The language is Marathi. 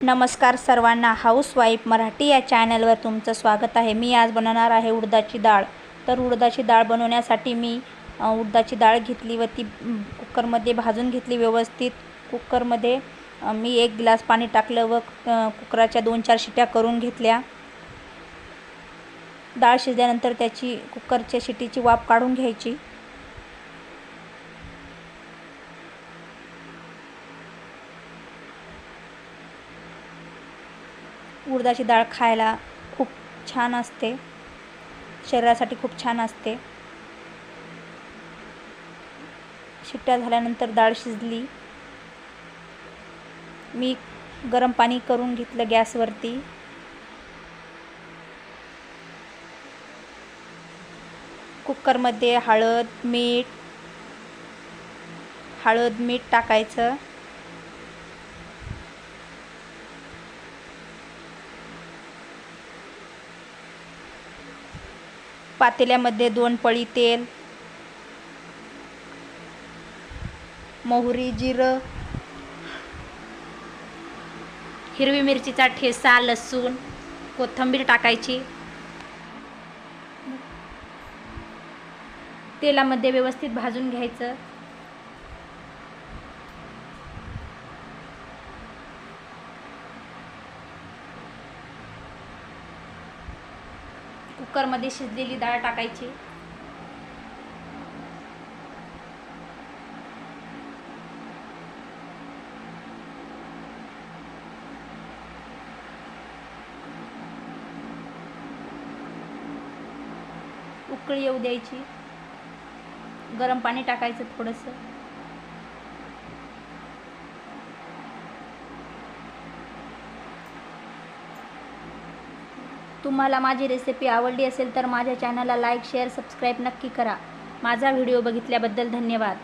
नमस्कार सर्वांना हाऊसवाईफ मराठी या चॅनलवर तुमचं स्वागत आहे. मी आज बनवणार आहे उडदाची डाळ. तर उडदाची डाळ बनवण्यासाठी मी उडदाची डाळ घेतली व ती कुकरमध्ये भाजून घेतली व्यवस्थित. कुकरमध्ये मी एक ग्लास पाणी टाकलं व कुकराच्या दोन चार शिट्या करून घेतल्या. डाळ शिजल्यानंतर त्याची कुकरच्या शिटीची वाफ काढून घ्यायची. उडदाची डाळ खायला खूप छान असते. शरीरासाठी खूप छान असते. शिट्ट्या झाल्यानंतर डाळ शिजली. मी गरम पाणी करून घेतलं गॅसवरती. कुकरमध्ये हळद मीठ हळद मीठ टाकायचं. पातेल्यामध्ये दोन पळी तेल मोहरी जिरं हिरवी मिरचीचा ठेसा लसूण कोथिंबीर टाकायची. तेलामध्ये व्यवस्थित भाजून घ्यायचं. कुकरमध्ये शिजलेली डाळ टाकायची. उकळी येऊ द्यायची. गरम पाणी टाकायचं थोडंसं. तुम्हाला माझी रेसिपी आवडली असेल तर माझ्या चॅनलला लाईक शेअर सबस्क्राईब नक्की करा. माझा व्हिडिओ बघितल्याबद्दल धन्यवाद.